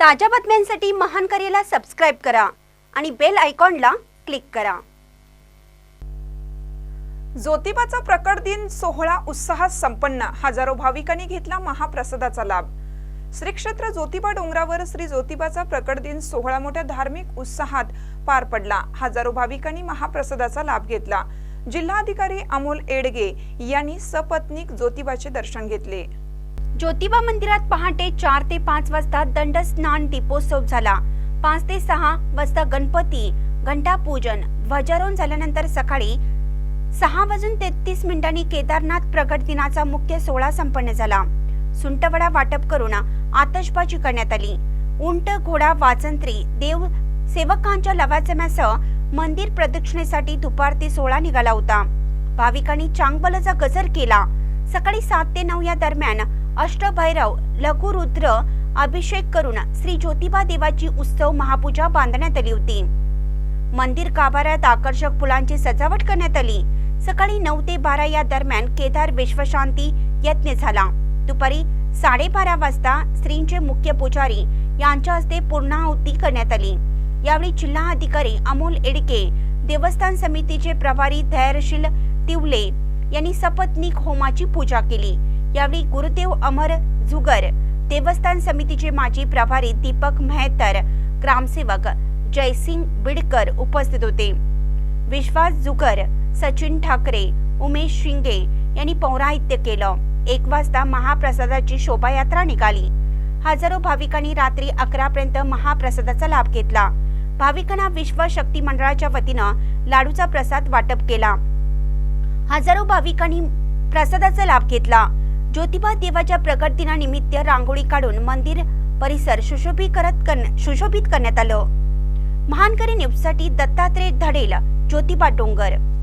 ताज्या बातम्यांसाठी महान करेला सबस्क्राईब करा आणि बेल आयकॉनला क्लिक करा. ज्योतिबाचा प्रकट दिन सोहळा उत्साहात संपन्न. हजारो भाविकांनी घेतला महाप्रसादाचा लाभ. श्री क्षेत्र ज्योतिबा डोंगरावर श्री ज्योतिबाचा प्रकट दिन सोहळा मोठ्या धार्मिक उत्साहात पार पडला. हजारो भाविकांनी महाप्रसादाचा लाभ घेतला. जिल्हाधिकारी अमोल एडगे यांनी सपत्नीक ज्योतिबाचे दर्शन घेतले. ज्योतिबा मंदिरात पहाटे चार ते पाच वाजता दंड स्नान दीपोत्सव झाला. पाच ते सहा वाजता गणपती घंटापूजन ध्वजारोहण झाल्यानंतर सकाळी सहा वाजून तेहतीस मिनिटांनी केदारनाथ प्रगट दिनाचा मुख्य सोहळा संपन्न झाला. सुंटवडा वाटप करून आतषबाजी करण्यात आली. उंट घोडा वाचंत्री देव सेवकांच्या लवाजम्यासह मंदिर प्रदक्षिणेसाठी दुपार ते सोहळा निघाला होता. भाविकांनी चांगबलाचा गजर केला. सकाळी सात ते नऊ या दरम्यान अष्टभैरव लघुरुद्र अभिषेक करून श्री ज्योतिबा देवाची उत्सव महापूजा बांधण्यात आली होती. मंदिर गाभाऱ्यात आकर्षक फुलांची सजावट करण्यात आली. सकाळी नऊ ते बारा या दरम्यान केदार विश्वशांती यज्ञ झाला. दुपारी साडेबारा वाजता श्रींचे मुख्य पुजारी यांच्या हस्ते पूर्णाहुती करण्यात आली. यावेळी जिल्हा अधिकारी अमोल एडके देवस्थान समितीचे प्रभारी धैर्यशील तिवले यांनी सपत्नीक होमाची पूजा केली. यावेळी गुरुदेव अमर झुगर देवस्थान समितीचे माजी प्रभारी दीपक मेहतर ग्रामसेवक जयसिंग बिडकर उपस्थित होते. विश्वास जुगर सचिन ठाकरे उमेश शिंगे यांनी पौराहित्य केलं. एक वाजता महाप्रसादाची शोभायात्रा निघाली. हजारो भाविकांनी रात्री अकरा पर्यंत महाप्रसादाचा लाभ घेतला. भाविकांना विश्व शक्ती मंडळाच्या वतीनं लाडूचा प्रसाद वाटप केला. हजारो भाविकांनी प्रसादाचा लाभ घेतला. ज्योतिबा देवाच्या प्रकट दिनानिमित्त रांगोळी काढून मंदिर परिसर सुशोभीकरत करण्या- सुशोभित करण्यात आलं. महानकरी न्यूजसाठी दत्तात्रय धडेल ज्योतिबा डोंगर.